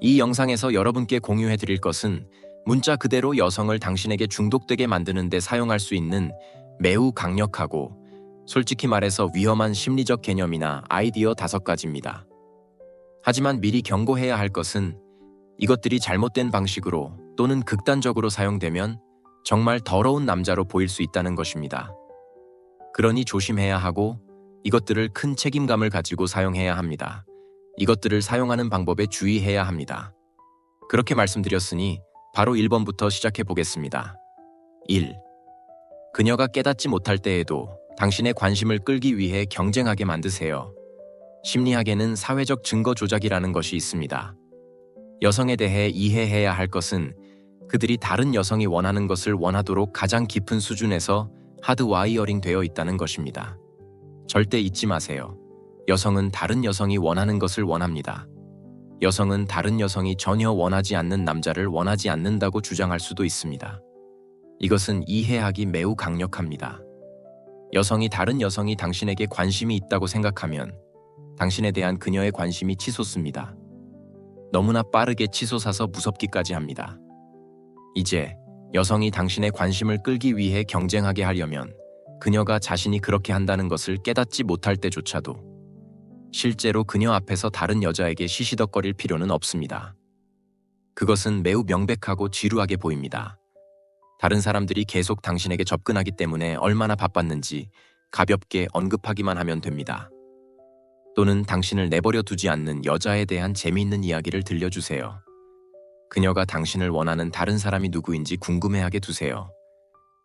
이 영상에서 여러분께 공유해 드릴 것은 문자 그대로 여성을 당신에게 중독되게 만드는 데 사용할 수 있는 매우 강력하고 솔직히 말해서 위험한 심리적 개념이나 아이디어 다섯 가지입니다. 하지만 미리 경고해야 할 것은 이것들이 잘못된 방식으로 또는 극단적으로 사용되면 정말 더러운 남자로 보일 수 있다는 것입니다. 그러니 조심해야 하고 이것들을 큰 책임감을 가지고 사용해야 합니다. 이것들을 사용하는 방법에 주의해야 합니다. 그렇게 말씀드렸으니 바로 1번부터 시작해 보겠습니다. 1. 그녀가 깨닫지 못할 때에도 당신의 관심을 끌기 위해 경쟁하게 만드세요. 심리학에는 사회적 증거 조작이라는 것이 있습니다. 여성에 대해 이해해야 할 것은 그들이 다른 여성이 원하는 것을 원하도록 가장 깊은 수준에서 하드 와이어링 되어 있다는 것입니다. 절대 잊지 마세요. 여성은 다른 여성이 원하는 것을 원합니다. 여성은 다른 여성이 전혀 원하지 않는 남자를 원하지 않는다고 주장할 수도 있습니다. 이것은 이해하기 매우 강력합니다. 여성이 다른 여성이 당신에게 관심이 있다고 생각하면 당신에 대한 그녀의 관심이 치솟습니다. 너무나 빠르게 치솟아서 무섭기까지 합니다. 이제 여성이 당신의 관심을 끌기 위해 경쟁하게 하려면 그녀가 자신이 그렇게 한다는 것을 깨닫지 못할 때조차도 실제로 그녀 앞에서 다른 여자에게 시시덕거릴 필요는 없습니다. 그것은 매우 명백하고 지루하게 보입니다. 다른 사람들이 계속 당신에게 접근하기 때문에 얼마나 바빴는지 가볍게 언급하기만 하면 됩니다. 또는 당신을 내버려 두지 않는 여자에 대한 재미있는 이야기를 들려주세요. 그녀가 당신을 원하는 다른 사람이 누구인지 궁금해하게 두세요.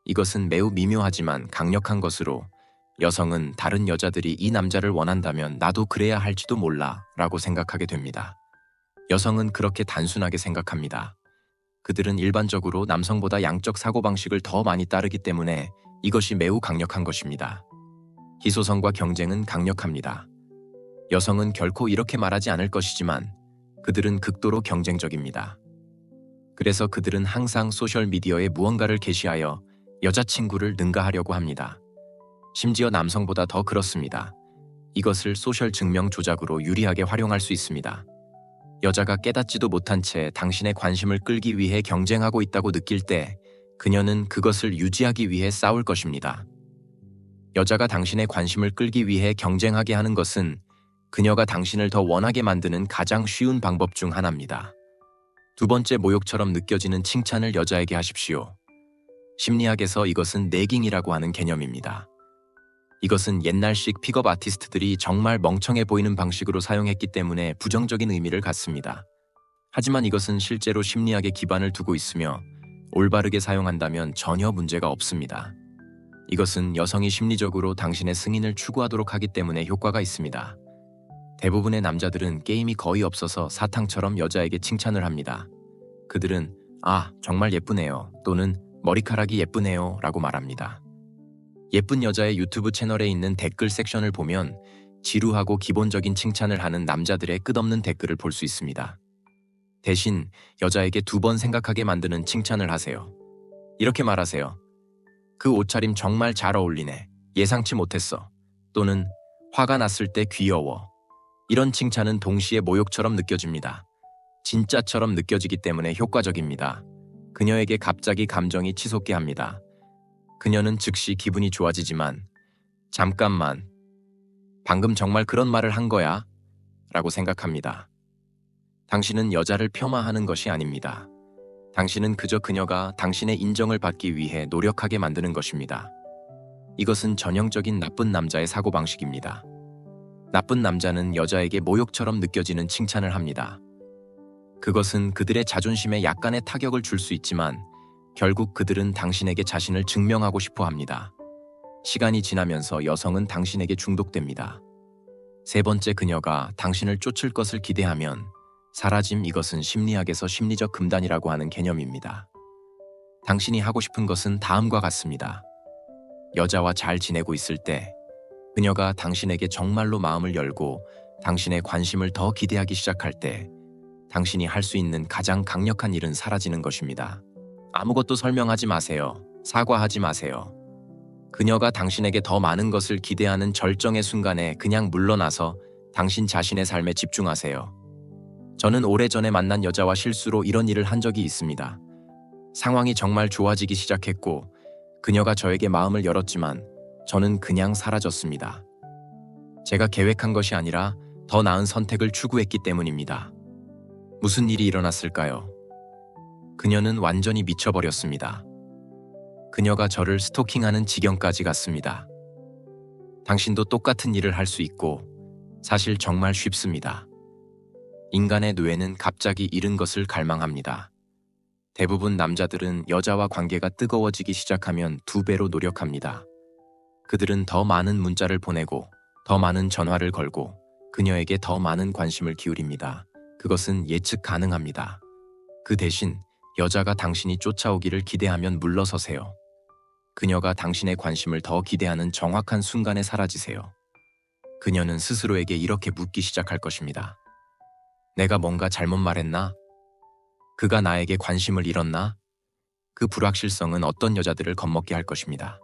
이것은 매우 미묘하지만 강력한 것으로 여성은 다른 여자들이 이 남자를 원한다면 나도 그래야 할지도 몰라 라고 생각하게 됩니다. 여성은 그렇게 단순하게 생각합니다. 그들은 일반적으로 남성보다 양적 사고방식을 더 많이 따르기 때문에 이것이 매우 강력한 것입니다. 희소성과 경쟁은 강력합니다. 여성은 결코 이렇게 말하지 않을 것이지만 그들은 극도로 경쟁적입니다. 그래서 그들은 항상 소셜미디어에 무언가를 게시하여 여자친구를 능가하려고 합니다. 심지어 남성보다 더 그렇습니다. 이것을 소셜 증명 조작으로 유리하게 활용할 수 있습니다. 여자가 깨닫지도 못한 채 당신의 관심을 끌기 위해 경쟁하고 있다고 느낄 때 그녀는 그것을 유지하기 위해 싸울 것입니다. 여자가 당신의 관심을 끌기 위해 경쟁하게 하는 것은 그녀가 당신을 더 원하게 만드는 가장 쉬운 방법 중 하나입니다. 두 번째 모욕처럼 느껴지는 칭찬을 여자에게 하십시오. 심리학에서 이것은 내깅이라고 하는 개념입니다. 이것은 옛날식 픽업 아티스트들이 정말 멍청해 보이는 방식으로 사용했기 때문에 부정적인 의미를 갖습니다. 하지만 이것은 실제로 심리학에 기반을 두고 있으며 올바르게 사용한다면 전혀 문제가 없습니다. 이것은 여성이 심리적으로 당신의 승인을 추구하도록 하기 때문에 효과가 있습니다. 대부분의 남자들은 게임이 거의 없어서 사탕처럼 여자에게 칭찬을 합니다. 그들은 아, 정말 예쁘네요. 또는 머리카락이 예쁘네요. 라고 말합니다. 예쁜 여자의 유튜브 채널에 있는 댓글 섹션을 보면 지루하고 기본적인 칭찬을 하는 남자들의 끝없는 댓글을 볼 수 있습니다. 대신 여자에게 두 번 생각하게 만드는 칭찬을 하세요. 이렇게 말하세요. 그 옷차림 정말 잘 어울리네. 예상치 못했어. 또는 화가 났을 때 귀여워. 이런 칭찬은 동시에 모욕처럼 느껴집니다. 진짜처럼 느껴지기 때문에 효과적입니다. 그녀에게 갑자기 감정이 치솟게 합니다. 그녀는 즉시 기분이 좋아지지만 잠깐만 방금 정말 그런 말을 한 거야? 라고 생각합니다. 당신은 여자를 폄하하는 것이 아닙니다. 당신은 그저 그녀가 당신의 인정을 받기 위해 노력하게 만드는 것입니다. 이것은 전형적인 나쁜 남자의 사고방식입니다. 나쁜 남자는 여자에게 모욕처럼 느껴지는 칭찬을 합니다. 그것은 그들의 자존심에 약간의 타격을 줄 수 있지만 결국 그들은 당신에게 자신을 증명하고 싶어 합니다. 시간이 지나면서 여성은 당신에게 중독됩니다. 세 번째 그녀가 당신을 쫓을 것을 기대하면 사라짐 이것은 심리학에서 심리적 금단이라고 하는 개념입니다. 당신이 하고 싶은 것은 다음과 같습니다. 여자와 잘 지내고 있을 때 그녀가 당신에게 정말로 마음을 열고 당신의 관심을 더 기대하기 시작할 때 당신이 할 수 있는 가장 강력한 일은 사라지는 것입니다. 아무것도 설명하지 마세요. 사과하지 마세요. 그녀가 당신에게 더 많은 것을 기대하는 절정의 순간에 그냥 물러나서 당신 자신의 삶에 집중하세요. 저는 오래전에 만난 여자와 실수로 이런 일을 한 적이 있습니다. 상황이 정말 좋아지기 시작했고 그녀가 저에게 마음을 열었지만 저는 그냥 사라졌습니다. 제가 계획한 것이 아니라 더 나은 선택을 추구했기 때문입니다. 무슨 일이 일어났을까요? 그녀는 완전히 미쳐버렸습니다. 그녀가 저를 스토킹하는 지경까지 갔습니다. 당신도 똑같은 일을 할 수 있고 사실 정말 쉽습니다. 인간의 뇌는 갑자기 잃은 것을 갈망합니다. 대부분 남자들은 여자와 관계가 뜨거워지기 시작하면 두 배로 노력합니다. 그들은 더 많은 문자를 보내고 더 많은 전화를 걸고 그녀에게 더 많은 관심을 기울입니다. 그것은 예측 가능합니다. 그 대신 여자가 당신이 쫓아오기를 기대하면 물러서세요. 그녀가 당신의 관심을 더 기대하는 정확한 순간에 사라지세요. 그녀는 스스로에게 이렇게 묻기 시작할 것입니다. 내가 뭔가 잘못 말했나? 그가 나에게 관심을 잃었나? 그 불확실성은 어떤 여자들을 겁먹게 할 것입니다.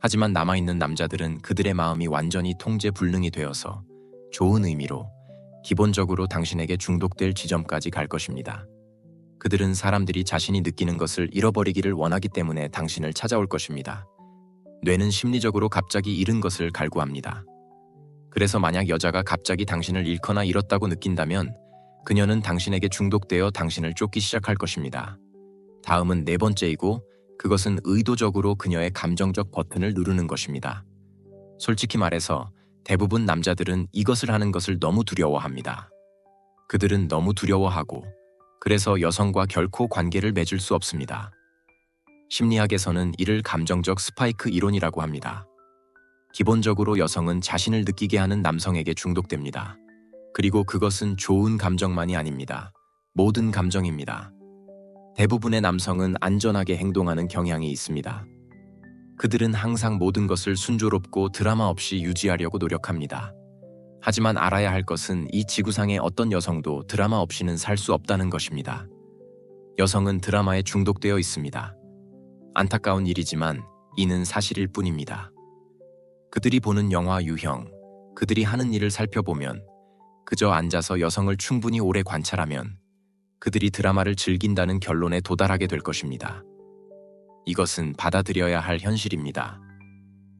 하지만 남아있는 남자들은 그들의 마음이 완전히 통제 불능이 되어서 좋은 의미로 기본적으로 당신에게 중독될 지점까지 갈 것입니다. 그들은 사람들이 자신이 느끼는 것을 잃어버리기를 원하기 때문에 당신을 찾아올 것입니다. 뇌는 심리적으로 갑자기 잃은 것을 갈구합니다. 그래서 만약 여자가 갑자기 당신을 잃거나 잃었다고 느낀다면 그녀는 당신에게 중독되어 당신을 쫓기 시작할 것입니다. 다음은 네 번째이고 그것은 의도적으로 그녀의 감정적 버튼을 누르는 것입니다. 솔직히 말해서 대부분 남자들은 이것을 하는 것을 너무 두려워합니다. 그들은 너무 두려워하고 그래서 여성과 결코 관계를 맺을 수 없습니다. 심리학에서는 이를 감정적 스파이크 이론이라고 합니다. 기본적으로 여성은 자신을 느끼게 하는 남성에게 중독됩니다. 그리고 그것은 좋은 감정만이 아닙니다. 모든 감정입니다. 대부분의 남성은 안전하게 행동하는 경향이 있습니다. 그들은 항상 모든 것을 순조롭고 드라마 없이 유지하려고 노력합니다. 하지만 알아야 할 것은 이 지구상의 어떤 여성도 드라마 없이는 살 수 없다는 것입니다. 여성은 드라마에 중독되어 있습니다. 안타까운 일이지만 이는 사실일 뿐입니다. 그들이 보는 영화 유형, 그들이 하는 일을 살펴보면 그저 앉아서 여성을 충분히 오래 관찰하면 그들이 드라마를 즐긴다는 결론에 도달하게 될 것입니다. 이것은 받아들여야 할 현실입니다.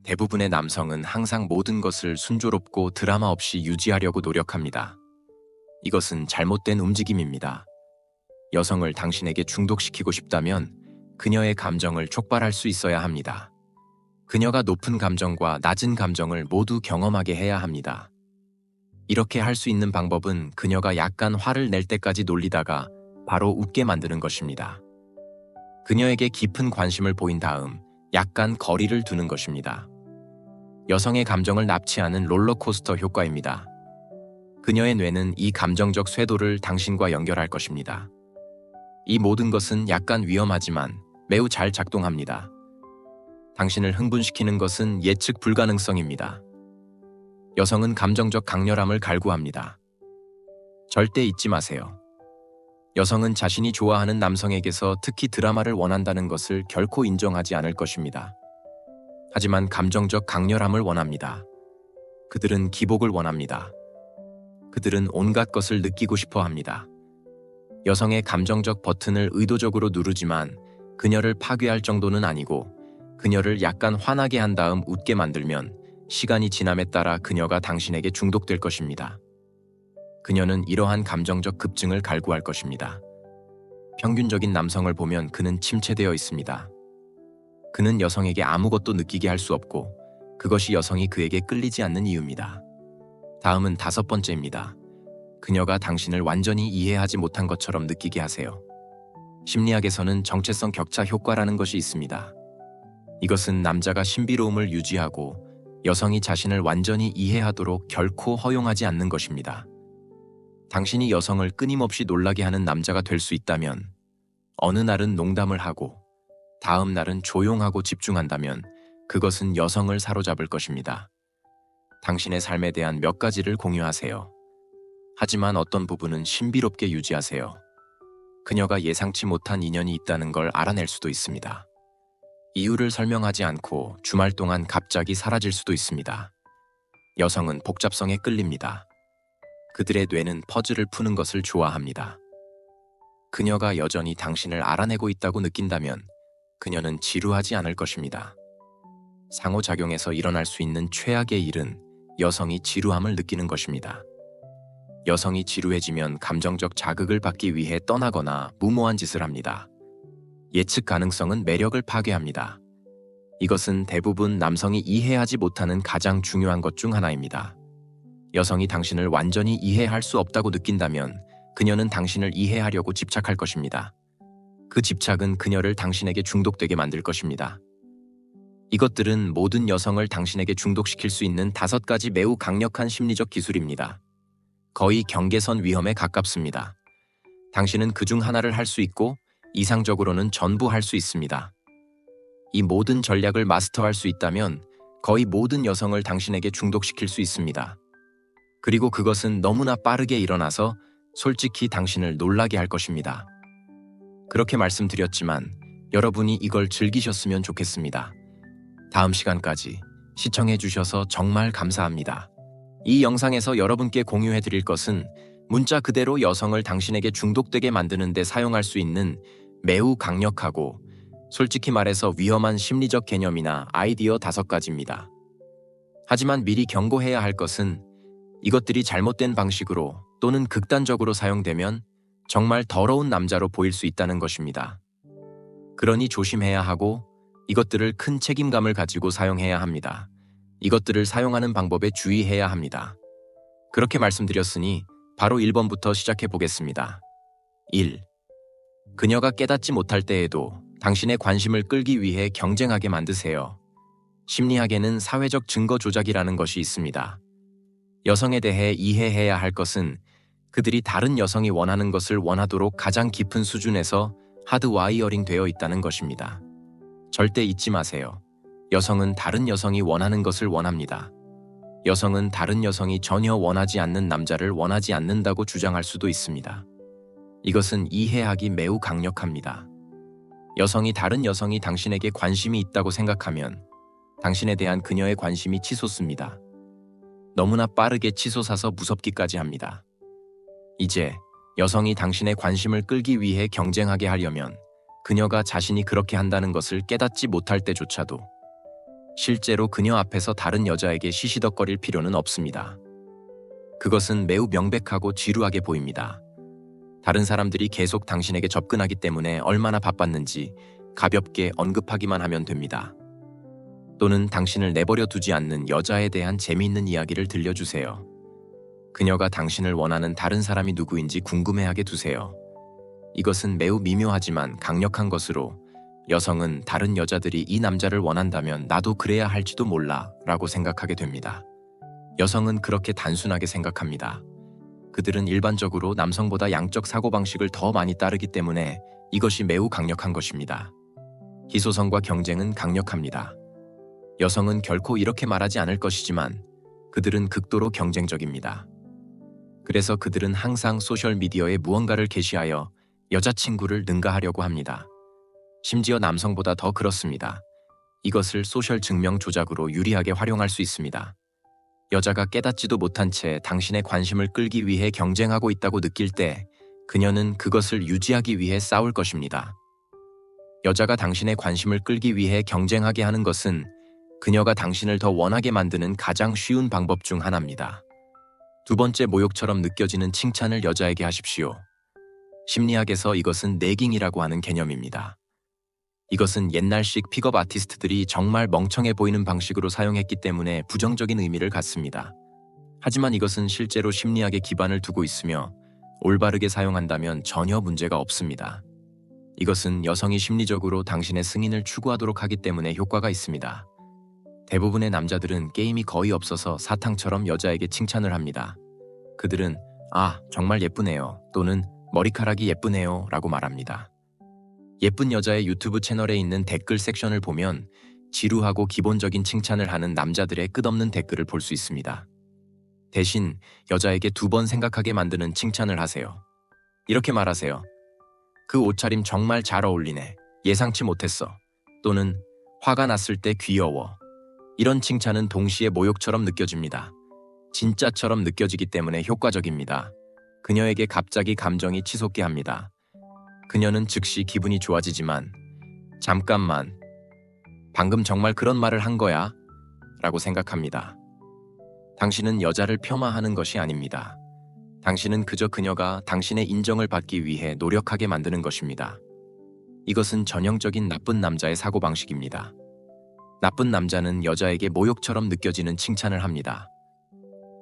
대부분의 남성은 항상 모든 것을 순조롭고 드라마 없이 유지하려고 노력합니다. 이것은 잘못된 움직임입니다. 여성을 당신에게 중독시키고 싶다면 그녀의 감정을 촉발할 수 있어야 합니다. 그녀가 높은 감정과 낮은 감정을 모두 경험하게 해야 합니다. 이렇게 할 수 있는 방법은 그녀가 약간 화를 낼 때까지 놀리다가 바로 웃게 만드는 것입니다. 그녀에게 깊은 관심을 보인 다음 약간 거리를 두는 것입니다. 여성의 감정을 납치하는 롤러코스터 효과입니다. 그녀의 뇌는 이 감정적 쇄도를 당신과 연결할 것입니다. 이 모든 것은 약간 위험하지만 매우 잘 작동합니다. 당신을 흥분시키는 것은 예측 불가능성입니다. 여성은 감정적 강렬함을 갈구합니다. 절대 잊지 마세요. 여성은 자신이 좋아하는 남성에게서 특히 드라마를 원한다는 것을 결코 인정하지 않을 것입니다. 하지만 감정적 강렬함을 원합니다. 그들은 기복을 원합니다. 그들은 온갖 것을 느끼고 싶어 합니다. 여성의 감정적 버튼을 의도적으로 누르지만 그녀를 파괴할 정도는 아니고 그녀를 약간 화나게 한 다음 웃게 만들면 시간이 지남에 따라 그녀가 당신에게 중독될 것입니다. 그녀는 이러한 감정적 급증을 갈구할 것입니다. 평균적인 남성을 보면 그는 침체되어 있습니다. 그는 여성에게 아무것도 느끼게 할 수 없고 그것이 여성이 그에게 끌리지 않는 이유입니다. 다음은 다섯 번째입니다. 그녀가 당신을 완전히 이해하지 못한 것처럼 느끼게 하세요. 심리학에서는 정체성 격차 효과라는 것이 있습니다. 이것은 남자가 신비로움을 유지하고 여성이 자신을 완전히 이해하도록 결코 허용하지 않는 것입니다. 당신이 여성을 끊임없이 놀라게 하는 남자가 될 수 있다면 어느 날은 농담을 하고 다음 날은 조용하고 집중한다면 그것은 여성을 사로잡을 것입니다. 당신의 삶에 대한 몇 가지를 공유하세요. 하지만 어떤 부분은 신비롭게 유지하세요. 그녀가 예상치 못한 인연이 있다는 걸 알아낼 수도 있습니다. 이유를 설명하지 않고 주말 동안 갑자기 사라질 수도 있습니다. 여성은 복잡성에 끌립니다. 그들의 뇌는 퍼즐을 푸는 것을 좋아합니다. 그녀가 여전히 당신을 알아내고 있다고 느낀다면 그녀는 지루하지 않을 것입니다. 상호작용에서 일어날 수 있는 최악의 일은 여성이 지루함을 느끼는 것입니다. 여성이 지루해지면 감정적 자극을 받기 위해 떠나거나 무모한 짓을 합니다. 예측 가능성은 매력을 파괴합니다. 이것은 대부분 남성이 이해하지 못하는 가장 중요한 것 중 하나입니다. 여성이 당신을 완전히 이해할 수 없다고 느낀다면 그녀는 당신을 이해하려고 집착할 것입니다. 그 집착은 그녀를 당신에게 중독되게 만들 것입니다. 이것들은 모든 여성을 당신에게 중독시킬 수 있는 다섯 가지 매우 강력한 심리적 기술입니다. 거의 경계선 위험에 가깝습니다. 당신은 그 중 하나를 할 수 있고 이상적으로는 전부 할 수 있습니다. 이 모든 전략을 마스터할 수 있다면 거의 모든 여성을 당신에게 중독시킬 수 있습니다. 그리고 그것은 너무나 빠르게 일어나서 솔직히 당신을 놀라게 할 것입니다. 그렇게 말씀드렸지만 여러분이 이걸 즐기셨으면 좋겠습니다. 다음 시간까지 시청해 주셔서 정말 감사합니다. 이 영상에서 여러분께 공유해 드릴 것은 문자 그대로 여성을 당신에게 중독되게 만드는 데 사용할 수 있는 매우 강력하고 솔직히 말해서 위험한 심리적 개념이나 아이디어 다섯 가지입니다. 하지만 미리 경고해야 할 것은 이것들이 잘못된 방식으로 또는 극단적으로 사용되면 정말 더러운 남자로 보일 수 있다는 것입니다. 그러니 조심해야 하고 이것들을 큰 책임감을 가지고 사용해야 합니다. 이것들을 사용하는 방법에 주의해야 합니다. 그렇게 말씀드렸으니 바로 1번부터 시작해 보겠습니다. 1. 그녀가 깨닫지 못할 때에도 당신의 관심을 끌기 위해 경쟁하게 만드세요. 심리학에는 사회적 증거 조작이라는 것이 있습니다. 여성에 대해 이해해야 할 것은 그들이 다른 여성이 원하는 것을 원하도록 가장 깊은 수준에서 하드 와이어링 되어 있다는 것입니다. 절대 잊지 마세요. 여성은 다른 여성이 원하는 것을 원합니다. 여성은 다른 여성이 전혀 원하지 않는 남자를 원하지 않는다고 주장할 수도 있습니다. 이것은 이해하기 매우 강력합니다. 여성이 다른 여성이 당신에게 관심이 있다고 생각하면 당신에 대한 그녀의 관심이 치솟습니다. 너무나 빠르게 치솟아서 무섭기까지 합니다. 이제 여성이 당신의 관심을 끌기 위해 경쟁하게 하려면 그녀가 자신이 그렇게 한다는 것을 깨닫지 못할 때조차도 실제로 그녀 앞에서 다른 여자에게 시시덕거릴 필요는 없습니다. 그것은 매우 명백하고 지루하게 보입니다. 다른 사람들이 계속 당신에게 접근하기 때문에 얼마나 바빴는지 가볍게 언급하기만 하면 됩니다. 또는 당신을 내버려 두지 않는 여자에 대한 재미있는 이야기를 들려주세요. 그녀가 당신을 원하는 다른 사람이 누구인지 궁금해하게 두세요. 이것은 매우 미묘하지만 강력한 것으로 여성은 다른 여자들이 이 남자를 원한다면 나도 그래야 할지도 몰라 라고 생각하게 됩니다. 여성은 그렇게 단순하게 생각합니다. 그들은 일반적으로 남성보다 양적 사고방식을 더 많이 따르기 때문에 이것이 매우 강력한 것입니다. 희소성과 경쟁은 강력합니다. 여성은 결코 이렇게 말하지 않을 것이지만 그들은 극도로 경쟁적입니다. 그래서 그들은 항상 소셜미디어에 무언가를 게시하여 여자친구를 능가하려고 합니다. 심지어 남성보다 더 그렇습니다. 이것을 소셜 증명 조작으로 유리하게 활용할 수 있습니다. 여자가 깨닫지도 못한 채 당신의 관심을 끌기 위해 경쟁하고 있다고 느낄 때 그녀는 그것을 유지하기 위해 싸울 것입니다. 여자가 당신의 관심을 끌기 위해 경쟁하게 하는 것은 그녀가 당신을 더 원하게 만드는 가장 쉬운 방법 중 하나입니다. 두 번째 모욕처럼 느껴지는 칭찬을 여자에게 하십시오. 심리학에서 이것은 내깅이라고 하는 개념입니다. 이것은 옛날식 픽업 아티스트들이 정말 멍청해 보이는 방식으로 사용했기 때문에 부정적인 의미를 갖습니다. 하지만 이것은 실제로 심리학에 기반을 두고 있으며 올바르게 사용한다면 전혀 문제가 없습니다. 이것은 여성이 심리적으로 당신의 승인을 추구하도록 하기 때문에 효과가 있습니다. 대부분의 남자들은 게임이 거의 없어서 사탕처럼 여자에게 칭찬을 합니다. 그들은 아, 정말 예쁘네요 또는 머리카락이 예쁘네요 라고 말합니다. 예쁜 여자의 유튜브 채널에 있는 댓글 섹션을 보면 지루하고 기본적인 칭찬을 하는 남자들의 끝없는 댓글을 볼 수 있습니다. 대신 여자에게 두 번 생각하게 만드는 칭찬을 하세요. 이렇게 말하세요. 그 옷차림 정말 잘 어울리네. 예상치 못했어. 또는 화가 났을 때 귀여워. 이런 칭찬은 동시에 모욕처럼 느껴집니다. 진짜처럼 느껴지기 때문에 효과적입니다. 그녀에게 갑자기 감정이 치솟게 합니다. 그녀는 즉시 기분이 좋아지지만 잠깐만 방금 정말 그런 말을 한 거야? 라고 생각합니다. 당신은 여자를 폄하하는 것이 아닙니다. 당신은 그저 그녀가 당신의 인정을 받기 위해 노력하게 만드는 것입니다. 이것은 전형적인 나쁜 남자의 사고방식입니다. 나쁜 남자는 여자에게 모욕처럼 느껴지는 칭찬을 합니다.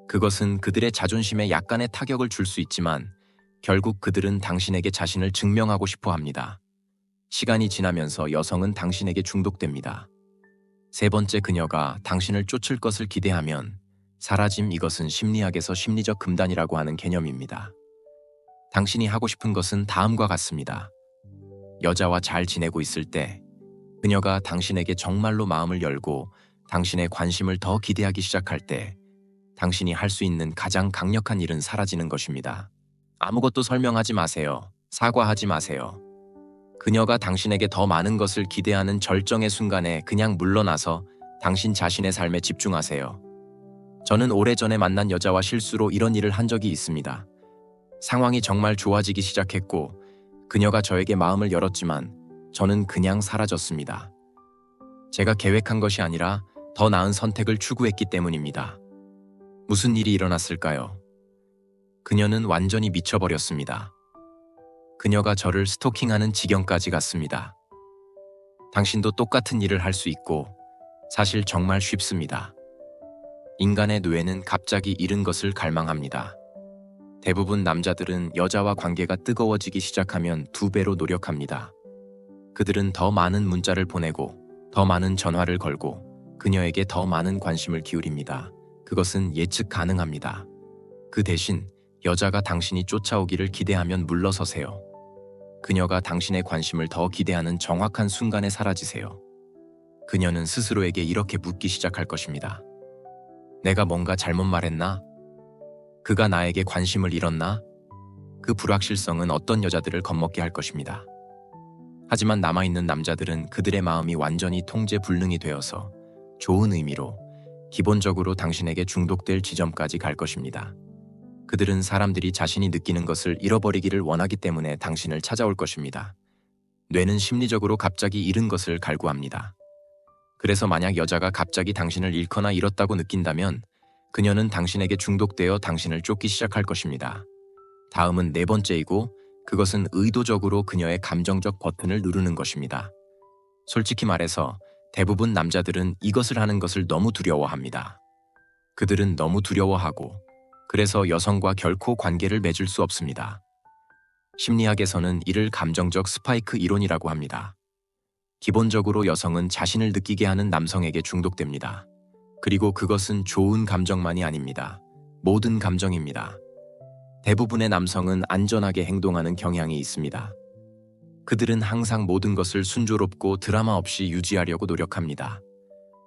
그것은 그들의 자존심에 약간의 타격을 줄 수 있지만 결국 그들은 당신에게 자신을 증명하고 싶어 합니다. 시간이 지나면서 여성은 당신에게 중독됩니다. 세 번째 그녀가 당신을 쫓을 것을 기대하면 사라짐 이것은 심리학에서 심리적 금단이라고 하는 개념입니다. 당신이 하고 싶은 것은 다음과 같습니다. 여자와 잘 지내고 있을 때 그녀가 당신에게 정말로 마음을 열고 당신의 관심을 더 기대하기 시작할 때 당신이 할 수 있는 가장 강력한 일은 사라지는 것입니다. 아무것도 설명하지 마세요. 사과하지 마세요. 그녀가 당신에게 더 많은 것을 기대하는 절정의 순간에 그냥 물러나서 당신 자신의 삶에 집중하세요. 저는 오래전에 만난 여자와 실수로 이런 일을 한 적이 있습니다. 상황이 정말 좋아지기 시작했고 그녀가 저에게 마음을 열었지만 저는 그냥 사라졌습니다. 제가 계획한 것이 아니라 더 나은 선택을 추구했기 때문입니다. 무슨 일이 일어났을까요? 그녀는 완전히 미쳐버렸습니다. 그녀가 저를 스토킹하는 지경까지 갔습니다. 당신도 똑같은 일을 할 수 있고 사실 정말 쉽습니다. 인간의 뇌는 갑자기 잃은 것을 갈망합니다. 대부분 남자들은 여자와 관계가 뜨거워지기 시작하면 두 배로 노력합니다. 그들은 더 많은 문자를 보내고 더 많은 전화를 걸고 그녀에게 더 많은 관심을 기울입니다. 그것은 예측 가능합니다. 그 대신 여자가 당신이 쫓아오기를 기대하면 물러서세요. 그녀가 당신의 관심을 더 기대하는 정확한 순간에 사라지세요. 그녀는 스스로에게 이렇게 묻기 시작할 것입니다. 내가 뭔가 잘못 말했나? 그가 나에게 관심을 잃었나? 그 불확실성은 어떤 여자들을 겁먹게 할 것입니다. 하지만 남아있는 남자들은 그들의 마음이 완전히 통제 불능이 되어서 좋은 의미로 기본적으로 당신에게 중독될 지점까지 갈 것입니다. 그들은 사람들이 자신이 느끼는 것을 잃어버리기를 원하기 때문에 당신을 찾아올 것입니다. 뇌는 심리적으로 갑자기 잃은 것을 갈구합니다. 그래서 만약 여자가 갑자기 당신을 잃거나 잃었다고 느낀다면 그녀는 당신에게 중독되어 당신을 쫓기 시작할 것입니다. 다음은 네 번째이고 그것은 의도적으로 그녀의 감정적 버튼을 누르는 것입니다. 솔직히 말해서 대부분 남자들은 이것을 하는 것을 너무 두려워합니다. 그들은 너무 두려워하고 그래서 여성과 결코 관계를 맺을 수 없습니다. 심리학에서는 이를 감정적 스파이크 이론이라고 합니다. 기본적으로 여성은 자신을 느끼게 하는 남성에게 중독됩니다. 그리고 그것은 좋은 감정만이 아닙니다. 모든 감정입니다. 대부분의 남성은 안전하게 행동하는 경향이 있습니다. 그들은 항상 모든 것을 순조롭고 드라마 없이 유지하려고 노력합니다.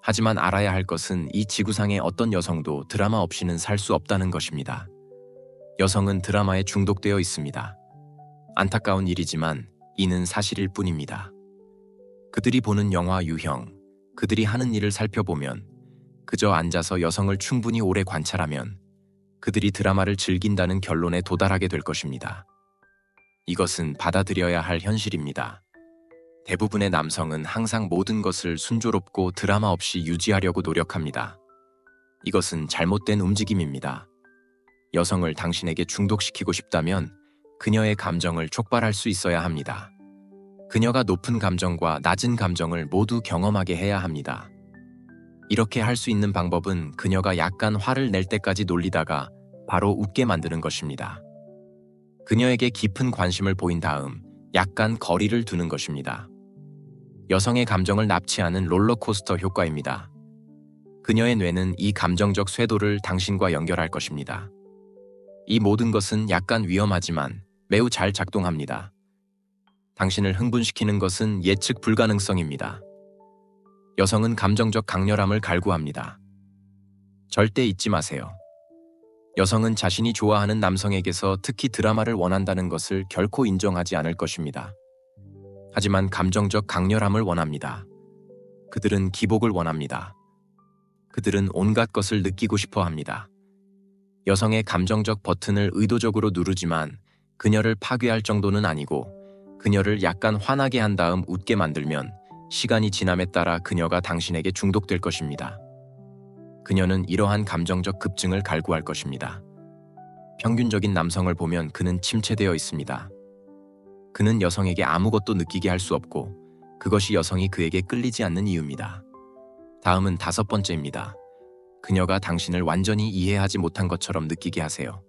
하지만 알아야 할 것은 이 지구상의 어떤 여성도 드라마 없이는 살 수 없다는 것입니다. 여성은 드라마에 중독되어 있습니다. 안타까운 일이지만 이는 사실일 뿐입니다. 그들이 보는 영화 유형, 그들이 하는 일을 살펴보면 그저 앉아서 여성을 충분히 오래 관찰하면 그들이 드라마를 즐긴다는 결론에 도달하게 될 것입니다. 이것은 받아들여야 할 현실입니다. 대부분의 남성은 항상 모든 것을 순조롭고 드라마 없이 유지하려고 노력합니다. 이것은 잘못된 움직임입니다. 여성을 당신에게 중독시키고 싶다면 그녀의 감정을 촉발할 수 있어야 합니다. 그녀가 높은 감정과 낮은 감정을 모두 경험하게 해야 합니다. 이렇게 할 수 있는 방법은 그녀가 약간 화를 낼 때까지 놀리다가 바로 웃게 만드는 것입니다. 그녀에게 깊은 관심을 보인 다음 약간 거리를 두는 것입니다. 여성의 감정을 납치하는 롤러코스터 효과입니다. 그녀의 뇌는 이 감정적 쇄도를 당신과 연결할 것입니다. 이 모든 것은 약간 위험하지만 매우 잘 작동합니다. 당신을 흥분시키는 것은 예측 불가능성입니다. 여성은 감정적 강렬함을 갈구합니다. 절대 잊지 마세요. 여성은 자신이 좋아하는 남성에게서 특히 드라마를 원한다는 것을 결코 인정하지 않을 것입니다. 하지만 감정적 강렬함을 원합니다. 그들은 기복을 원합니다. 그들은 온갖 것을 느끼고 싶어 합니다. 여성의 감정적 버튼을 의도적으로 누르지만 그녀를 파괴할 정도는 아니고 그녀를 약간 화나게 한 다음 웃게 만들면 시간이 지남에 따라 그녀가 당신에게 중독될 것입니다. 그녀는 이러한 감정적 급증을 갈구할 것입니다. 평균적인 남성을 보면 그는 침체되어 있습니다. 그는 여성에게 아무것도 느끼게 할 수 없고 그것이 여성이 그에게 끌리지 않는 이유입니다. 다음은 다섯 번째입니다. 그녀가 당신을 완전히 이해하지 못한 것처럼 느끼게 하세요.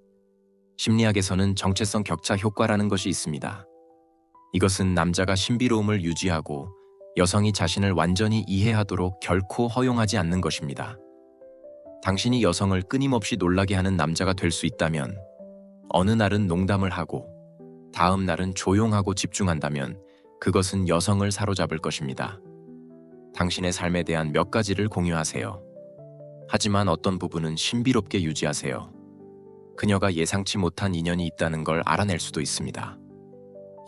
심리학에서는 정체성 격차 효과라는 것이 있습니다. 이것은 남자가 신비로움을 유지하고 여성이 자신을 완전히 이해하도록 결코 허용하지 않는 것입니다. 당신이 여성을 끊임없이 놀라게 하는 남자가 될 수 있다면 어느 날은 농담을 하고 다음 날은 조용하고 집중한다면 그것은 여성을 사로잡을 것입니다. 당신의 삶에 대한 몇 가지를 공유하세요. 하지만 어떤 부분은 신비롭게 유지하세요. 그녀가 예상치 못한 인연이 있다는 걸 알아낼 수도 있습니다.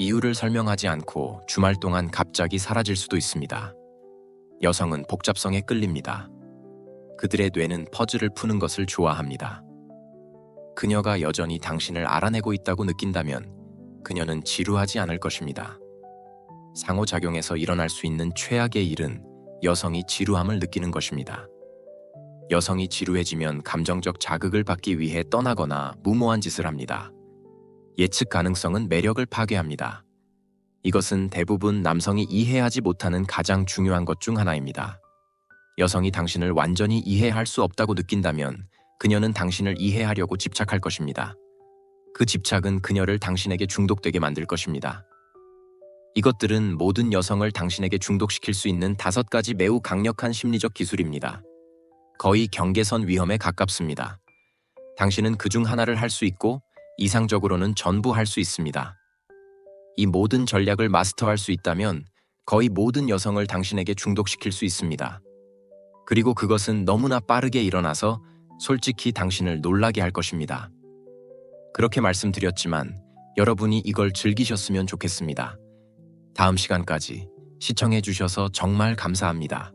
이유를 설명하지 않고 주말 동안 갑자기 사라질 수도 있습니다. 여성은 복잡성에 끌립니다. 그들의 뇌는 퍼즐을 푸는 것을 좋아합니다. 그녀가 여전히 당신을 알아내고 있다고 느낀다면 그녀는 지루하지 않을 것입니다. 상호작용에서 일어날 수 있는 최악의 일은 여성이 지루함을 느끼는 것입니다. 여성이 지루해지면 감정적 자극을 받기 위해 떠나거나 무모한 짓을 합니다. 예측 가능성은 매력을 파괴합니다. 이것은 대부분 남성이 이해하지 못하는 가장 중요한 것 중 하나입니다. 여성이 당신을 완전히 이해할 수 없다고 느낀다면 그녀는 당신을 이해하려고 집착할 것입니다. 그 집착은 그녀를 당신에게 중독되게 만들 것입니다. 이것들은 모든 여성을 당신에게 중독시킬 수 있는 다섯 가지 매우 강력한 심리적 기술입니다. 거의 경계선 위험에 가깝습니다. 당신은 그 중 하나를 할 수 있고 이상적으로는 전부 할 수 있습니다. 이 모든 전략을 마스터할 수 있다면 거의 모든 여성을 당신에게 중독시킬 수 있습니다. 그리고 그것은 너무나 빠르게 일어나서 솔직히 당신을 놀라게 할 것입니다. 그렇게 말씀드렸지만 여러분이 이걸 즐기셨으면 좋겠습니다. 다음 시간까지 시청해 주셔서 정말 감사합니다.